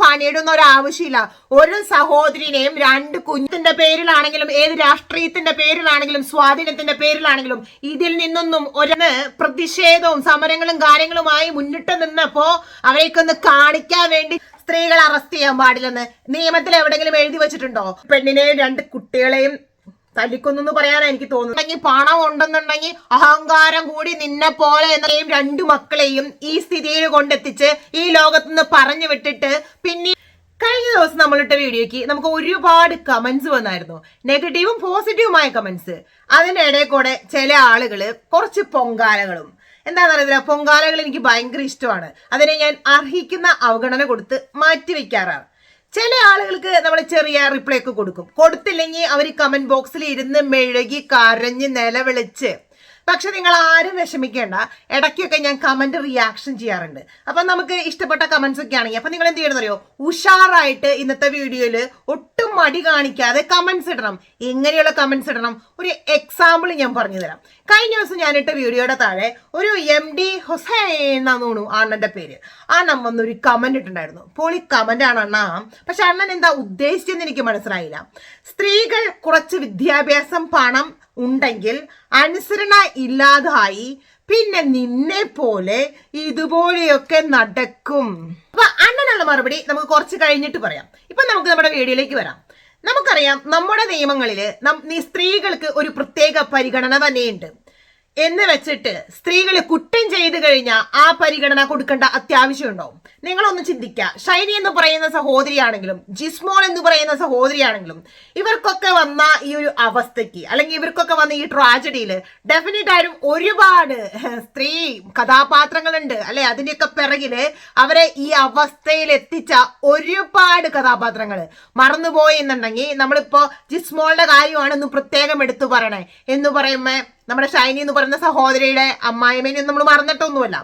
പണിയിടുന്ന ഒരു ആവശ്യമില്ല ഒരു സഹോദരിനെയും രണ്ട് കുഞ്ഞിന്റെ പേരിലാണെങ്കിലും ഏത് രാഷ്ട്രീയത്തിന്റെ പേരിലാണെങ്കിലും സ്വാധീനത്തിന്റെ പേരിലാണെങ്കിലും ഇതിൽ നിന്നൊന്നും ഒരു പ്രതിഷേധവും സമരങ്ങളും കാര്യങ്ങളുമായി മുന്നിട്ട് നിന്നപ്പോ അവരെയൊക്കെ കാണിക്കാൻ വേണ്ടി സ്ത്രീകൾ അറസ്റ്റ് ചെയ്യാൻ പാടില്ലെന്ന് നിയമത്തിൽ എവിടെങ്കിലും എഴുതി വെച്ചിട്ടുണ്ടോ? പെണ്ണിനെയും രണ്ട് കുട്ടികളെയും തല്ലിക്കൊന്നു പറയാനാ എനിക്ക് തോന്നുന്നു പണം ഉണ്ടെന്നുണ്ടെങ്കിൽ അഹങ്കാരം കൂടി നിന്നെ പോലെ എന്നെയും രണ്ടു മക്കളെയും ഈ സ്ഥിതിയിൽ കൊണ്ടെത്തിച്ച് ഈ ലോകത്ത് നിന്ന് പറഞ്ഞു വിട്ടിട്ട് പിന്നെ കഴിഞ്ഞ ദിവസം നമ്മളിട്ട വീഡിയോയ്ക്ക് നമുക്ക് ഒരുപാട് കമന്റ്സ് വന്നായിരുന്നു. നെഗറ്റീവും പോസിറ്റീവുമായ കമന്റ്സ് അതിന്റെ ഇടയിൽ കൂടെ ചില ആളുകൾ കുറച്ച് പൊങ്കാലകളും. എന്താണെന്നറിയില്ല പൊങ്കാലകൾ എനിക്ക് ഭയങ്കര ഇഷ്ടമാണ്. അതിനെ ഞാൻ അർഹിക്കുന്ന അവഗണന കൊടുത്ത് മാറ്റി വെക്കാറാണ് ചില ആളുകൾക്ക് നമ്മൾ ചെറിയ റിപ്ലൈ ഒക്കെ കൊടുക്കും. കൊടുത്തില്ലെങ്കിൽ അവർ കമന്റ് ബോക്സിൽ ഇരുന്ന് മെഴുകി കരഞ്ഞ് നിലവിളിച്ച് പക്ഷെ നിങ്ങൾ ആരും വിഷമിക്കേണ്ട. ഇടയ്ക്കൊക്കെ ഞാൻ കമന്റ് റിയാക്ഷൻ ചെയ്യാറുണ്ട്. അപ്പൊ നമുക്ക് ഇഷ്ടപ്പെട്ട കമന്റ്സ് ഒക്കെ ആണെങ്കിൽ അപ്പൊ നിങ്ങൾ എന്ത് ചെയ്യണം അറിയോ? ഉഷാറായിട്ട് ഇന്നത്തെ വീഡിയോയിൽ ഒട്ടും മടി കാണിക്കാതെ കമന്റ്സ് ഇടണം. എങ്ങനെയുള്ള കമന്റ്സ് ഇടണം. ഒരു എക്സാമ്പിൾ ഞാൻ പറഞ്ഞു തരാം. കഴിഞ്ഞ ദിവസം ഞാനിട്ട വീഡിയോയുടെ താഴെ ഒരു എം ഡി ഹുസൈൻ അണ്ണന്റെ പേര്. ആ അണ്ണൻ ഒരു കമന്റ് ഇട്ടുണ്ടായിരുന്നു പൊളി കമന്റ് ആണ് അണ്ണ. പക്ഷെ അണ്ണൻ എന്താ ഉദ്ദേശിച്ചെന്ന് എനിക്ക് മനസ്സിലായില്ല. സ്ത്രീകൾ കുറച്ച് വിദ്യാഭ്യാസം പണം ഉണ്ടെങ്കിൽ അനുസരണ ഇല്ലാതായി പിന്നെ നിന്നെ പോലെ ഇതുപോലെയൊക്കെ നടക്കും. അപ്പൊ അണ്ണനുള്ള മറുപടി നമുക്ക് കുറച്ച് കഴിഞ്ഞിട്ട് പറയാം. ഇപ്പൊ നമുക്ക് നമ്മുടെ വീഡിയോയിലേക്ക് വരാം. നമുക്കറിയാം നമ്മുടെ നിയമങ്ങളിൽ സ്ത്രീകൾക്ക് ഒരു പ്രത്യേക പരിഗണന തന്നെയുണ്ട്. എന്ന് വെച്ചിട്ട് സ്ത്രീകൾ കുറ്റം ചെയ്തു കഴിഞ്ഞാൽ ആ പരിഗണന കൊടുക്കേണ്ട അത്യാവശ്യമുണ്ടോ നിങ്ങളൊന്ന് ചിന്തിക്കുക ഷൈനി എന്ന് പറയുന്ന സഹോദരിയാണെങ്കിലും ജിസ്മോൾ എന്ന് പറയുന്ന സഹോദരിയാണെങ്കിലും ഇവർക്കൊക്കെ വന്ന ഈ ഒരു അവസ്ഥയ്ക്ക് അല്ലെങ്കിൽ ഇവർക്കൊക്കെ വന്ന ഈ ട്രാജഡിയിൽ ഡെഫിനറ്റ് ആയിട്ടും ഒരുപാട് സ്ത്രീ കഥാപാത്രങ്ങളുണ്ട്. അല്ലെ? അതിന്റെയൊക്കെ പിറകിൽ അവരെ ഈ അവസ്ഥയിൽ എത്തിച്ച ഒരുപാട് കഥാപാത്രങ്ങൾ മറന്നുപോയി എന്നുണ്ടെങ്കിൽ നമ്മളിപ്പോ ജിസ്മോളുടെ കാര്യമാണെന്ന് പ്രത്യേകം എടുത്തു പറയണേ. എന്ന് പറയുമ്പോ നമ്മുടെ ഷൈനി എന്ന് പറയുന്ന സഹോദരിയുടെ അമ്മായിമേനെയും നമ്മൾ മറന്നിട്ടൊന്നുമല്ല.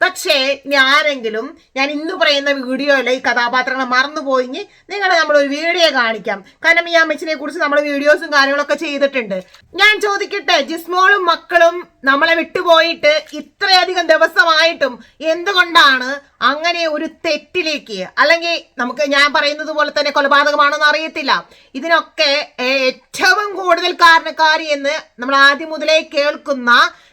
പക്ഷേ ഞാനെങ്കിലും ഞാൻ ഇന്ന് പറയുന്ന വീഡിയോയിലെ ഈ കഥാപാത്രങ്ങളെ മറന്നുപോയി നിങ്ങളെ നമ്മൾ ഒരു വീഡിയോ കാണിക്കാം. കാരണം ഈ അമ്മച്ചിനെ കുറിച്ച് നമ്മൾ വീഡിയോസും കാര്യങ്ങളൊക്കെ ചെയ്തിട്ടുണ്ട്. ഞാൻ ചോദിക്കട്ടെ ജിസ്മോളും മക്കളും നമ്മളെ വിട്ടുപോയിട്ട് ഇത്രയധികം ദിവസമായിട്ടും എന്തുകൊണ്ടാണ് അങ്ങനെ ഒരു തെറ്റിലേക്ക് അല്ലെങ്കിൽ നമുക്ക് ഞാൻ പറയുന്നത് പോലെ തന്നെ കൊലപാതകമാണെന്ന് അറിയത്തില്ല. ഇതിനൊക്കെ ഏറ്റവും കൂടുതൽ കാരണക്കാരി എന്ന് നമ്മൾ ആദ്യം മുതലേ കേൾക്കുന്ന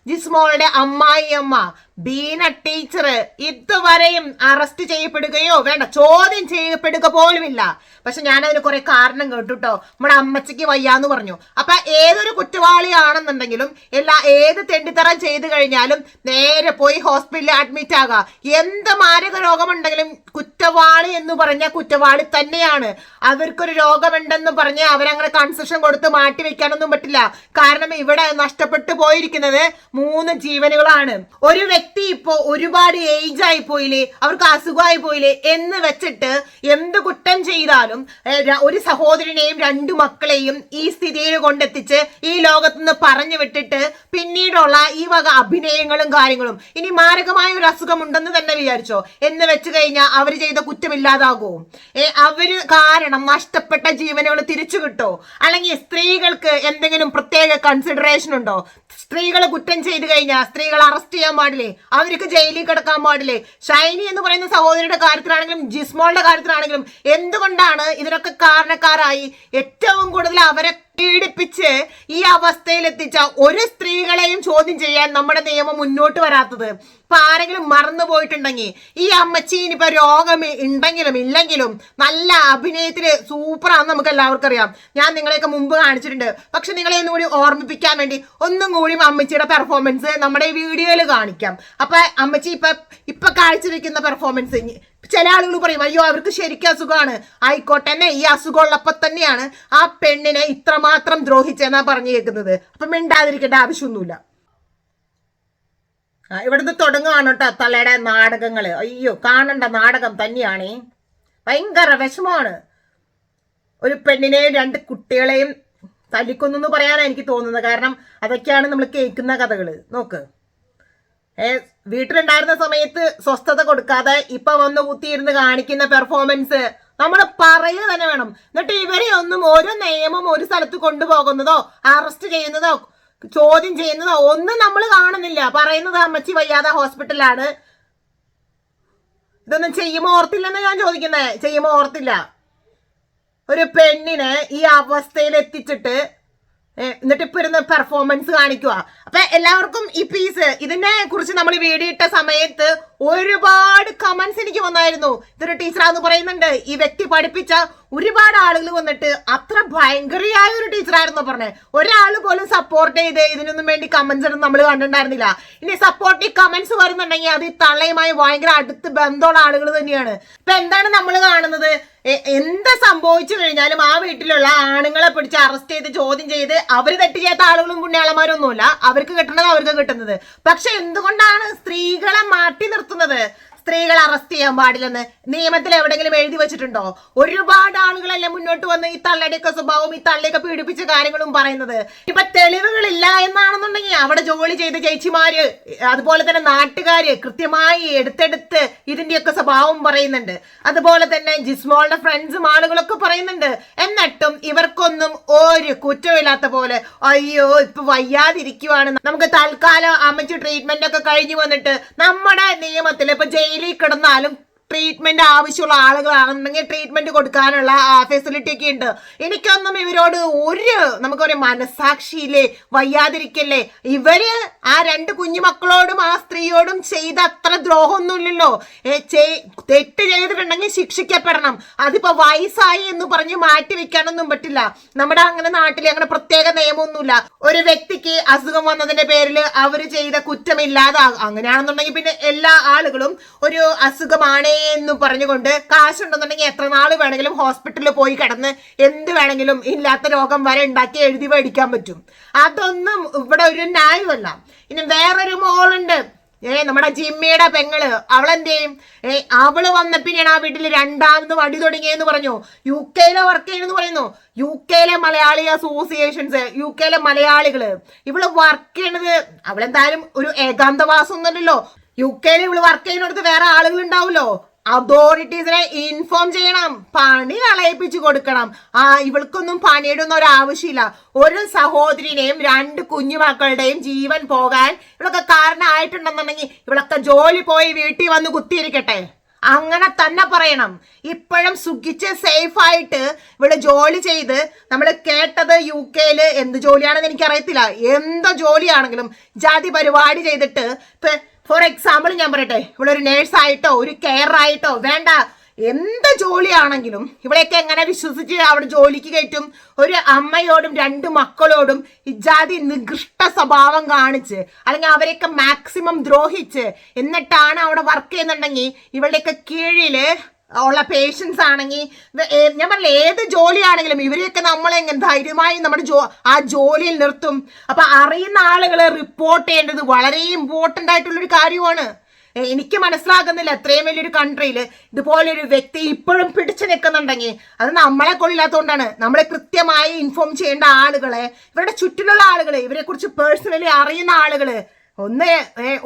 ജിസ്മോളുടെ അമ്മായി അമ്മ ബീന ടീച്ചർ ഇതുവരെയും അറസ്റ്റ് ചെയ്യപ്പെടുകയോ വേണ്ട ചോദ്യം ചെയ്യപ്പെടുക പോലുമില്ല. പക്ഷെ ഞാൻ അതിന് കുറെ കാരണം കേട്ടുട്ടോ. നമ്മുടെ അമ്മച്ചിക്ക് വയ്യാന്ന് പറഞ്ഞു. അപ്പൊ ഏതൊരു കുറ്റവാളിയാണെന്നുണ്ടെങ്കിലും എല്ലാ ഏത് തെണ്ടിത്തറം ചെയ്തു കഴിഞ്ഞാലും നേരെ പോയി ഹോസ്പിറ്റലിൽ അഡ്മിറ്റ് ആകുക എന്ത് മാരക രോഗമുണ്ടെങ്കിലും കുറ്റവാളി എന്ന് പറഞ്ഞ കുറ്റവാളി തന്നെയാണ്. അവർക്കൊരു രോഗമുണ്ടെന്ന് പറഞ്ഞ് അവരങ്ങനെ കൺസെഷൻ കൊടുത്ത് മാറ്റി വെക്കാനൊന്നും പറ്റില്ല. കാരണം ഇവിടെ നഷ്ടപ്പെട്ടു പോയിരിക്കുന്നത് മൂന്ന് ജീവനുകളാണ്. ഒരു വ്യക്തി ഇപ്പോ ഒരുപാട് ഏജ് ആയി പോയില്ലേ അവർക്ക് അസുഖമായി പോയില്ലേ എന്ന് വെച്ചിട്ട് എന്ത് കുറ്റം ചെയ്താലും ഒരു സഹോദരനെയും രണ്ടു മക്കളെയും ഈ സ്ഥിതിയിൽ കൊണ്ടെത്തിച്ച് ഈ ലോകത്ത് നിന്ന് പറഞ്ഞു വിട്ടിട്ട് പിന്നീടുള്ള ഈ വക അഭിനയങ്ങളും കാര്യങ്ങളും ഇനി മാരകമായ ഒരു അസുഖം ഉണ്ടെന്ന് തന്നെ വിചാരിച്ചോ? എന്ന് വെച്ച് കഴിഞ്ഞാൽ അവർ ചെയ്ത കുറ്റമില്ലാതാകുമോ ഏ അവർ കാരണം നഷ്ടപ്പെട്ട ജീവനുകൾ തിരിച്ചു കിട്ടോ? അല്ലെങ്കിൽ സ്ത്രീകൾക്ക് എന്തെങ്കിലും പ്രത്യേക കൺസിഡറേഷൻ ഉണ്ടോ? സ്ത്രീകൾ കുറ്റം ചെയ്തു കഴിഞ്ഞാൽ സ്ത്രീകൾ അറസ്റ്റ് ചെയ്യാൻ പാടില്ലേ? അവർക്ക് ജയിലിൽ കിടക്കാൻ പാടില്ലേ? ഷൈനി എന്ന് പറയുന്ന സഹോദരിയുടെ കാര്യത്തിലാണെങ്കിലും ജിസ്മോളുടെ കാര്യത്തിലാണെങ്കിലും എന്തുകൊണ്ടാണ് ഇതിനൊക്കെ കാരണക്കാരായി ഏറ്റവും കൂടുതൽ അവരെ പീഡിപ്പിച്ച് ഈ അവസ്ഥയിൽ എത്തിച്ച ഒരു സ്ത്രീകളെയും ചോദ്യം ചെയ്യാൻ നമ്മുടെ നിയമം മുന്നോട്ട് വരാത്തത്? ഇപ്പൊ ആരെങ്കിലും മറന്നു പോയിട്ടുണ്ടെങ്കിൽ ഈ അമ്മച്ചി ഇനിയിപ്പോ രോഗം ഉണ്ടെങ്കിലും ഇല്ലെങ്കിലും നല്ല അഭിനയത്തിൽ സൂപ്പറാന്ന് നമുക്ക് എല്ലാവർക്കും അറിയാം. ഞാൻ നിങ്ങളെയൊക്കെ മുമ്പ് കാണിച്ചിട്ടുണ്ട്. പക്ഷെ നിങ്ങളെ ഒന്നും കൂടി ഓർമ്മിപ്പിക്കാൻ വേണ്ടി ഒന്നും കൂടി അമ്മച്ചിയുടെ പെർഫോമൻസ് നമ്മുടെ ഈ വീഡിയോയിൽ കാണിക്കാം. അപ്പൊ അമ്മച്ചി ഇപ്പൊ ഇപ്പൊ കാഴ്ചവെക്കുന്ന പെർഫോമൻസ് ചില ആളുകൾ പറയും അയ്യോ അവർക്ക് ശരിക്കും അസുഖമാണ്. ആയിക്കോട്ടെ തന്നെ ഈ അസുഖം ഉള്ളപ്പോ തന്നെയാണ് ആ പെണ്ണിനെ ഇത്രമാത്രം ദ്രോഹിച്ചെന്നാ പറഞ്ഞു കേൾക്കുന്നത്. അപ്പൊ മിണ്ടാതിരിക്കേണ്ട ആവശ്യമൊന്നുമില്ല. ഇവിടുന്ന് തുടങ്ങുകയാണ് കേട്ടോ തലയുടെ നാടകങ്ങൾ അയ്യോ കാണണ്ട നാടകം തന്നെയാണേ. ഭയങ്കര വിഷമമാണ്. ഒരു പെണ്ണിനെയും രണ്ട് കുട്ടികളെയും തല്ലിക്കൊന്നു എന്ന് പറയാനാണ് എനിക്ക് തോന്നുന്നത്. കാരണം അതൊക്കെയാണ് നമ്മൾ കേൾക്കുന്ന കഥകൾ നോക്ക്. ഏ വീട്ടിലുണ്ടായിരുന്ന സമയത്ത് സ്വസ്ഥത കൊടുക്കാതെ ഇപ്പൊ വന്ന് കുത്തിയിരുന്ന് കാണിക്കുന്ന പെർഫോമൻസ് നമ്മൾ പറയുക തന്നെ വേണം. എന്നിട്ട് ഇവരെ ഒന്നും ഒരു നിയമം ഒരു സ്ഥലത്ത് കൊണ്ടുപോകുന്നതോ അറസ്റ്റ് ചെയ്യുന്നതോ ചോദ്യം ചെയ്യുന്നത് ഒന്നും നമ്മൾ കാണുന്നില്ല. പറയുന്നത് അമ്മച്ചി വയ്യാതെ ഹോസ്പിറ്റലാണ് ഇതൊന്നും ചെയ്യുമ്പോൾ ഓർത്തില്ലെന്ന് ഞാൻ ചോദിക്കുന്നത് ചെയ്യുമ്പോൾ ഓർത്തില്ല. ഒരു പെണ്ണിനെ ഈ അവസ്ഥയിൽ എത്തിച്ചിട്ട് എന്നിട്ട് ഇപ്പൊ ഇരുന്ന് പെർഫോമൻസ് കാണിക്കുക അപ്പൊ എല്ലാവർക്കും ഈ പീസ് ഇതിനെ കുറിച്ച് നമ്മൾ വീഡിയോ ഇട്ട സമയത്ത് ഒരുപാട് കമന്റ്സ് എനിക്ക് വന്നായിരുന്നു. ഇതൊരു ടീച്ചറാന്ന് പറയുന്നുണ്ട്. ഈ വ്യക്തി പഠിപ്പിച്ച ഒരുപാട് ആളുകൾ വന്നിട്ട് അത്ര ഭയങ്കരയായ ഒരു ടീച്ചറായിരുന്നു പറഞ്ഞത് ഒരാൾ പോലും സപ്പോർട്ട് ചെയ്ത് ഇതിനൊന്നും വേണ്ടി കമന്റ്സ് ഒന്നും നമ്മൾ കണ്ടിട്ടുണ്ടായിരുന്നില്ല. ഇനി സപ്പോർട്ടീവ് കമന്റ്സ് വരുന്നുണ്ടെങ്കിൽ അത് ഈ തള്ളയുമായി ഭയങ്കര അടുത്ത് ബന്ധമുള്ള ആളുകൾ തന്നെയാണ്. ഇപ്പൊ എന്താണ് നമ്മൾ കാണുന്നത്? എന്ത് സംഭവിച്ചു കഴിഞ്ഞാലും ആ വീട്ടിലുള്ള ആണുങ്ങളെ പിടിച്ച് അറസ്റ്റ് ചെയ്ത് ചോദ്യം ചെയ്ത് അവർ തെറ്റ് ചെയ്യാത്ത ആളുകളും പുണ്യാളന്മാരൊന്നുമില്ല. അവർക്ക് കിട്ടുന്നത് അവർക്ക് കിട്ടുന്നത്. പക്ഷെ എന്തുകൊണ്ടാണ് സ്ത്രീകളെ മാറ്റി നിർത്തുന്നത്? സ്ത്രീകളെ അറസ്റ്റ് ചെയ്യാൻ പാടില്ലെന്ന് നിയമത്തിൽ എവിടെങ്കിലും എഴുതി വെച്ചിട്ടുണ്ടോ? ഒരുപാട് ആളുകളല്ലേ മുന്നോട്ട് വന്ന് ഈ തള്ളടിയൊക്കെ സ്വഭാവം ഈ തള്ളിയൊക്കെ പീഡിപ്പിച്ച കാര്യങ്ങളും പറയുന്നത്. ഇപ്പൊ തെളിവുകളില്ല എന്നാണെന്നുണ്ടെങ്കിൽ അവിടെ ജോലി ചെയ്ത ചേച്ചിമാര് അതുപോലെ തന്നെ നാട്ടുകാര് കൃത്യമായി എടുത്തെടുത്ത് ഇതിന്റെയൊക്കെ സ്വഭാവം പറയുന്നുണ്ട്. അതുപോലെ തന്നെ ജിസ്മോളുടെ ഫ്രണ്ട്സും ആളുകളൊക്കെ പറയുന്നുണ്ട്. എന്നിട്ടും ഇവർക്കൊന്നും ഒരു കുറ്റമില്ലാത്ത പോലെ അയ്യോ ഇപ്പൊ വയ്യാതിരിക്കുവാണ്. നമുക്ക് തൽക്കാലം അമ്മച്ചു ട്രീറ്റ്മെന്റ് ഒക്കെ കഴിഞ്ഞു വന്നിട്ട് നമ്മുടെ നിയമത്തിൽ ഇപ്പൊ ജയിലിൽ കിടന്നാലും ട്രീറ്റ്മെന്റ് ആവശ്യമുള്ള ആളുകളാണെന്നുണ്ടെങ്കിൽ ട്രീറ്റ്മെന്റ് കൊടുക്കാനുള്ള ഫെസിലിറ്റി ഒക്കെ ഉണ്ട്. എനിക്കൊന്നും ഇവരോട് ഒരു നമുക്കൊരു മനസാക്ഷിയില്ലേ വയ്യാതിരിക്കല്ലേ? ഇവർ ആ രണ്ട് കുഞ്ഞുമക്കളോടും ആ സ്ത്രീയോടും ചെയ്ത അത്ര ദ്രോഹമൊന്നുമില്ലല്ലോ തെറ്റ് ചെയ്തിട്ടുണ്ടെങ്കിൽ ശിക്ഷിക്കപ്പെടണം. അതിപ്പോ വയസ്സായി എന്ന് പറഞ്ഞ് മാറ്റി വെക്കാനൊന്നും പറ്റില്ല. നമ്മുടെ അങ്ങനെ നാട്ടിൽ അങ്ങനെ പ്രത്യേക നിയമമൊന്നുമില്ല. ഒരു വ്യക്തിക്ക് അസുഖം വന്നതിന്റെ പേരിൽ അവർ ചെയ്ത കുറ്റമില്ലാതാകും അങ്ങനെയാണെന്നുണ്ടെങ്കിൽ പിന്നെ എല്ലാ ആളുകളും ഒരു അസുഖമാണ് എന്ന് പറഞ്ഞുകൊണ്ട് കാശുണ്ടെന്നുണ്ടെങ്കിൽ എത്ര നാൾ വേണമെങ്കിലും ഹോസ്പിറ്റലിൽ പോയി കിടന്ന് എന്ത് വേണമെങ്കിലും ഇല്ലാത്ത രോഗം വരെ ഉണ്ടാക്കി എഴുതി മേടിക്കാൻ പറ്റും. അതൊന്നും ഇവിടെ ഒരു ന്യായമല്ല. ഇനി വേറൊരു മോളുണ്ട്. ഏ നമ്മുടെ ജിമ്മിയുടെ പെങ്ങൾ. അവളെന്ത് ചെയ്യും ഏ അവൾ വന്ന പിന്നെയാണ് ആ വീട്ടിൽ രണ്ടാമത് വടി തുടങ്ങിയെന്ന് പറഞ്ഞു. യു കെയിലെ വർക്ക് ചെയ്യുന്നു പറയുന്നു. യു കെയിലെ മലയാളി അസോസിയേഷൻസ് യു കെയിലെ മലയാളികൾ. ഇവൾ വർക്ക് ചെയ്യണത് അവളെന്തായാലും ഒരു ഏകാന്തവാസം ഒന്നുമല്ലല്ലോ. യു കെയിൽ ഇവൾ വർക്ക് ചെയ്യുന്നിടത്ത് വേറെ ആളുകൾ ഉണ്ടാവുമല്ലോ? അതോറിറ്റീസിനെ ഇൻഫോം ചെയ്യണം. പണി കളയിപ്പിച്ചു കൊടുക്കണം. ആ ഇവൾക്കൊന്നും പണിയിടുന്ന ഒരു ആവശ്യമില്ല. ഒരു സഹോദരിനെയും രണ്ട് കുഞ്ഞുമക്കളുടെയും ജീവൻ പോകാൻ ഇവളൊക്കെ കാരണമായിട്ടുണ്ടെന്നുണ്ടെങ്കിൽ ഇവളൊക്കെ ജോലി പോയി വീട്ടിൽ വന്ന് കുത്തിയിരിക്കട്ടെ. അങ്ങനെ തന്നെ പറയണം. ഇപ്പോഴും സുഖിച്ച് സേഫായിട്ട് ഇവിടെ ജോലി ചെയ്ത് നമ്മൾ കേട്ടത് യു കെയിൽ എന്ത് ജോലിയാണെന്ന് എനിക്കറിയത്തില്ല. എന്ത് ജോലിയാണെങ്കിലും ജാതി പരിപാടി ചെയ്തിട്ട് ഫോർ എക്സാമ്പിൾ ഞാൻ പറയട്ടെ ഇവിടെ ഒരു നേഴ്സായിട്ടോ ഒരു കെയർ ആയിട്ടോ വേണ്ട. എന്ത് ജോലിയാണെങ്കിലും ഇവിടെയൊക്കെ എങ്ങനെ വിശ്വസിച്ച് അവിടെ ജോലിക്ക് കയറ്റും? ഒരു അമ്മയോടും രണ്ട് മക്കളോടും ഇജാതി നികൃഷ്ട സ്വഭാവം കാണിച്ച് അല്ലെങ്കിൽ അവരെയൊക്കെ മാക്സിമം ദ്രോഹിച്ച് എന്നിട്ടാണ് അവിടെ വർക്ക് ചെയ്യുന്നുണ്ടെങ്കിൽ ഇവളുടെയൊക്കെ കീഴിൽ ഉള്ള പേഷ്യൻസ് ആണെങ്കിൽ ഞാൻ പറഞ്ഞില്ല ഏത് ജോലിയാണെങ്കിലും ഇവരെയൊക്കെ നമ്മളെങ്ങനെ ധൈര്യമായി നമ്മുടെ ജോ ആ ജോലിയിൽ നിർത്തും. അപ്പൊ അറിയുന്ന ആളുകളെ റിപ്പോർട്ട് ചെയ്യേണ്ടത് വളരെ ഇമ്പോർട്ടന്റ് ആയിട്ടുള്ളൊരു കാര്യമാണ്. എനിക്ക് മനസ്സിലാകുന്നില്ല അത്രയും വലിയൊരു കൺട്രിയിൽ ഇതുപോലൊരു വ്യക്തി ഇപ്പോഴും പിടിച്ചു നിൽക്കുന്നുണ്ടെങ്കിൽ അത് നമ്മളെ കൊള്ളില്ലാത്തതുകൊണ്ടാണ്. നമ്മളെ കൃത്യമായി ഇൻഫോം ചെയ്യേണ്ട ആളുകളെ ഇവരുടെ ചുറ്റിലുള്ള ആളുകളെ ഇവരെക്കുറിച്ച് പേഴ്സണലി അറിയുന്ന ആളുകൾ ഒന്ന്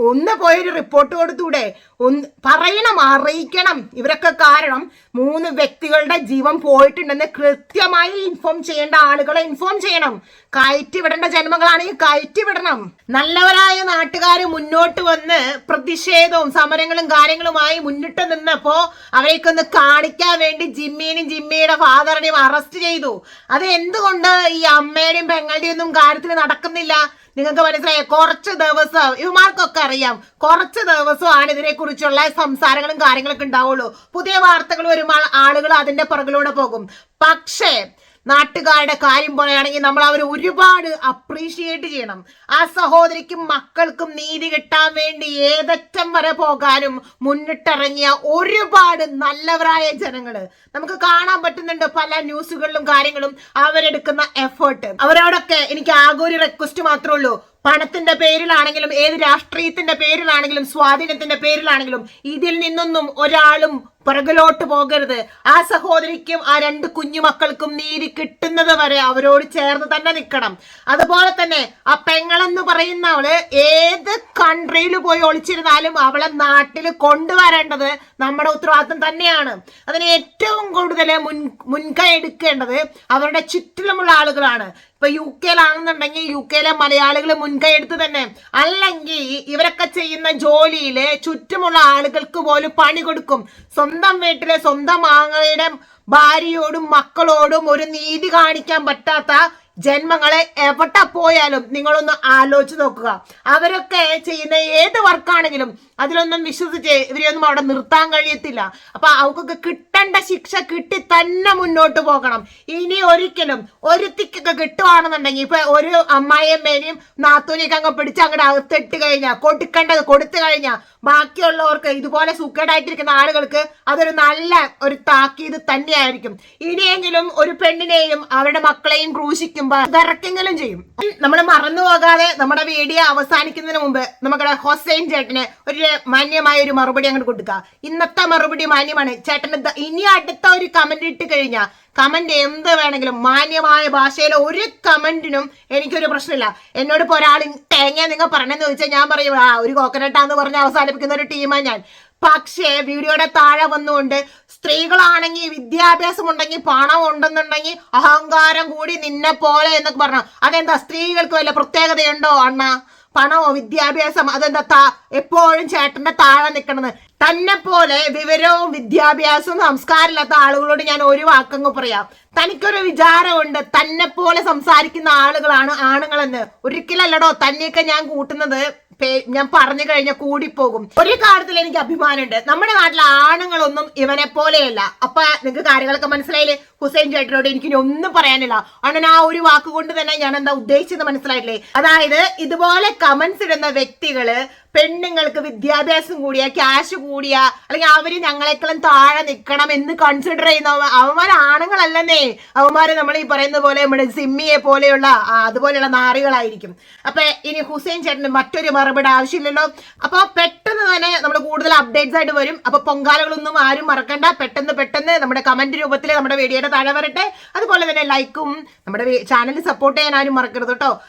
ഒന്ന് പോയൊരു റിപ്പോർട്ട് കൊടുത്തൂടെ. ഒന്ന് പറയണം അറിയിക്കണം. ഇവരൊക്കെ കാരണം മൂന്ന് വ്യക്തികളുടെ ജീവൻ പോയിട്ടുണ്ടെന്ന് കൃത്യമായി ഇൻഫോം ചെയ്യേണ്ട ആളുകളെ ഇൻഫോം ചെയ്യണം. കയറ്റി വിടേണ്ട ജന്മങ്ങളാണെങ്കിൽ കയറ്റി വിടണം നല്ലവരായ നാട്ടുകാർ മുന്നോട്ട് വന്ന് പ്രതിഷേധവും സമരങ്ങളും കാര്യങ്ങളുമായി മുന്നിട്ട് നിന്നപ്പോ അവരേക്കൊന്ന് കാണിക്കാൻ വേണ്ടി ജിമ്മീനും ജിമ്മിയുടെ ഫാദറിനെയും അറസ്റ്റ് ചെയ്തു. അത് എന്തുകൊണ്ട് ഈ അമ്മയുടെയും പെങ്ങളുടെയും ഒന്നും കാര്യത്തിൽ നടക്കുന്നില്ല? നിങ്ങൾക്ക് മനസ്സിലായോ? കുറച്ച് ദിവസം ഇവമാർക്കൊക്കെ അറിയാം. കുറച്ച് ദിവസമാണ് ഇതിനെ കുറിച്ചുള്ള സംസാരങ്ങളും കാര്യങ്ങളൊക്കെ ഉണ്ടാവുള്ളൂ. പുതിയ വാർത്തകൾ വരുമ്പോൾ ആളുകൾ അതിന്റെ പുറകിലൂടെ പോകും. പക്ഷേ നാട്ടുകാരുടെ കാര്യം പറയുകയാണെങ്കിൽ നമ്മൾ അവർ ഒരുപാട് അപ്രീഷിയേറ്റ് ചെയ്യണം. ആ സഹോദരിക്കും മക്കൾക്കും നീതി കിട്ടാൻ വേണ്ടി ഏതറ്റം വരെ പോകാനും മുന്നിട്ടിറങ്ങിയ ഒരുപാട് നല്ലവരായ ജനങ്ങൾ നമുക്ക് കാണാൻ പറ്റുന്നുണ്ട് പല ന്യൂസുകളിലും കാര്യങ്ങളും അവരെടുക്കുന്ന എഫേർട്ട് അവരോടൊക്കെ എനിക്ക് ആകെ ഒരു റിക്വസ്റ്റ് മാത്രമേ ഉള്ളൂ. പണത്തിന്റെ പേരിലാണെങ്കിലും ഏത് രാഷ്ട്രീയത്തിന്റെ പേരിലാണെങ്കിലും സ്വാധീനത്തിന്റെ പേരിലാണെങ്കിലും ഇതിൽ നിന്നൊന്നും ഒരാളും പുറകിലോട്ട് പോകരുത്. ആ സഹോദരിക്കും ആ രണ്ട് കുഞ്ഞുമക്കൾക്കും നീതി കിട്ടുന്നത് വരെ അവരോട് ചേർന്ന് തന്നെ നിൽക്കണം. അതുപോലെ തന്നെ ആ പെങ്ങളെന്ന് പറയുന്ന അവൾ ഏത് കൺട്രിയിൽ പോയി ഒളിച്ചിരുന്നാലും അവളെ നാട്ടിൽ കൊണ്ടുവരേണ്ടത് നമ്മുടെ ഉത്തരവാദിത്വം തന്നെയാണ്. അതിന് ഏറ്റവും കൂടുതൽ മുൻ മുൻകൈ എടുക്കേണ്ടത് അവരുടെ ചുറ്റിലുമുള്ള ആളുകളാണ്. ഇപ്പൊ യു കെയിലാണെന്നുണ്ടെങ്കിൽ യു കെയിലെ മലയാളികൾ മുൻകൈ എടുത്ത് തന്നെ അല്ലെങ്കിൽ ഇവരൊക്കെ ചെയ്യുന്ന ജോലിയിൽ ചുറ്റുമുള്ള ആളുകൾക്ക് പോലും പണി കൊടുക്കും. സ്വന്തം വീട്ടിലെ സ്വന്തം ആങ്ങളുടെ ഭാര്യയോടും മക്കളോടും ഒരു നീതി കാണിക്കാൻ പറ്റാത്ത ജന്മങ്ങളെ എവിടെ പോയാലും നിങ്ങളൊന്ന് ആലോചിച്ച് നോക്കുക. അവരൊക്കെ ചെയ്യുന്ന ഏത് വർക്കാണെങ്കിലും അതിലൊന്നും വിശ്വസിച്ച് ഇവരെയൊന്നും അവിടെ നിർത്താൻ കഴിയത്തില്ല. അപ്പൊ അവർക്കൊക്കെ കിട്ടേണ്ട ശിക്ഷ കിട്ടി തന്നെ മുന്നോട്ട് പോകണം. ഇനി ഒരിക്കലും ഒരുത്തിക്കൊക്കെ കിട്ടുവാണെന്നുണ്ടെങ്കിൽ ഇപ്പൊ ഒരു അമ്മായിയമ്മേനെയും നാത്തൂനെയൊക്കെ അങ്ങ് പിടിച്ച് അങ്ങോട്ട് അകത്തിട്ട് കഴിഞ്ഞാൽ കൊടുക്കേണ്ടത് കൊടുത്തു കഴിഞ്ഞാൽ ബാക്കിയുള്ളവർക്ക് ഇതുപോലെ സുഖേടായിട്ടിരിക്കുന്ന ആളുകൾക്ക് അതൊരു നല്ല ഒരു താക്കീത് തന്നെയായിരിക്കും. ഇനിയെങ്കിലും ഒരു പെണ്ണിനെയും അവരുടെ മക്കളെയും ക്രൂശിക്കുമ്പോ ഇറക്കെങ്കിലും ചെയ്യും. നമ്മൾ മറന്നു പോകാതെ നമ്മുടെ വീഡിയോ അവസാനിക്കുന്നതിന് മുമ്പ് നമ്മുടെ ഹൊസൈൻ ചേട്ടന് ഒരു മാന്യമായ ഒരു മറുപടി അങ്ങോട്ട് കൊടുക്കുക ഇന്നത്തെ മറുപടി മാന്യമാണ്. ചേട്ടന് ഇനി അടുത്ത ഒരു കമന്റ് ഇട്ട് കഴിഞ്ഞാൽ കമന്റ് എന്ത് വേണമെങ്കിലും മാന്യമായ ഭാഷയിലെ ഒരു കമന്റിനും എനിക്കൊരു പ്രശ്നമില്ല. എന്നോട് ഇപ്പോൾ ഒരാൾ തേങ്ങ നിങ്ങൾ പറഞ്ഞെന്ന് ചോദിച്ചാൽ ഞാൻ പറയും ആ ഒരു കോക്കനട്ടാന്ന് പറഞ്ഞ് അവസാനിപ്പിക്കുന്ന ഒരു ടീമാണ് ഞാൻ. പക്ഷേ വീഡിയോയുടെ താഴെ വന്നുകൊണ്ട് സ്ത്രീകളാണെങ്കിൽ വിദ്യാഭ്യാസം ഉണ്ടെങ്കിൽ പണം ഉണ്ടെന്നുണ്ടെങ്കിൽ അഹങ്കാരം കൂടി നിന്നെ പോലെ എന്നൊക്കെ പറഞ്ഞു. അതെന്താ സ്ത്രീകൾക്ക് വല്ല പ്രത്യേകതയുണ്ടോ അണ്ണ? പണമോ വിദ്യാഭ്യാസം അതെന്താ എപ്പോഴും ചേട്ടന്റെ താഴെ നിൽക്കണത്. തന്നെ പോലെ വിവരവും വിദ്യാഭ്യാസവും സംസ്കാരമില്ലാത്ത ആളുകളോട് ഞാൻ ഒരു വാക്കങ്ങ് പറയാം. തനിക്കൊരു വിചാരമുണ്ട് തന്നെ പോലെ സംസാരിക്കുന്ന ആളുകളാണ് ആണുങ്ങളെന്ന്. ഒരിക്കലല്ലടോ തന്നെയൊക്കെ ഞാൻ കൂട്ടുന്നത് ഞാൻ പറഞ്ഞു കഴിഞ്ഞാൽ കൂടിപ്പോകും. ഒരു കാര്യത്തിൽ എനിക്ക് അഭിമാനമുണ്ട്. നമ്മുടെ നാട്ടിലെ ആണുങ്ങളൊന്നും ഇവനെ പോലെയല്ല അപ്പൊ നിങ്ങൾക്ക് കാര്യങ്ങളൊക്കെ മനസ്സിലായില്ലേ? ഹുസൈൻ ചേട്ടനോട് എനിക്ക് ഒന്നും പറയാനില്ല. അണ്ണൻ ആ ഒരു വാക്കുകൊണ്ട് തന്നെ ഞാൻ എന്താ ഉദ്ദേശിച്ചത് മനസ്സിലായില്ലേ? അതായത് ഇതുപോലെ കമന്റ്സ് ഇടുന്ന വ്യക്തികൾ പെണ്ണുങ്ങൾക്ക് വിദ്യാഭ്യാസം കൂടിയ ക്യാഷ് കൂടിയ അല്ലെങ്കിൽ അവർ ഞങ്ങളെക്കാളും താഴെ നിൽക്കണം എന്ന് കൺസിഡർ ചെയ്യുന്ന അവ- അവന്മാർ ആണുങ്ങളല്ലെന്നേ. അവന്മാര് നമ്മൾ ഈ പറയുന്ന പോലെ നമ്മുടെ സിമ്മിയെ പോലെയുള്ള അതുപോലെയുള്ള നാറികളായിരിക്കും. അപ്പൊ ഇനി ഹുസൈൻ ചേട്ടന് മറ്റൊരു മറുപടി ആവശ്യമില്ലല്ലോ. അപ്പൊ പെട്ടെന്ന് തന്നെ നമ്മൾ കൂടുതൽ അപ്ഡേറ്റ്സ് ആയിട്ട് വരും. അപ്പൊ പൊങ്കാലകളൊന്നും ആരും മറക്കണ്ട. പെട്ടെന്ന് പെട്ടെന്ന് നമ്മുടെ കമന്റ് രൂപത്തിൽ നമ്മുടെ വീഡിയോയുടെ താഴെ വരട്ടെ. അതുപോലെ തന്നെ ലൈക്കും നമ്മുടെ ചാനൽ സപ്പോർട്ട് ചെയ്യാൻ ആരും മറക്കരുത് കേട്ടോ.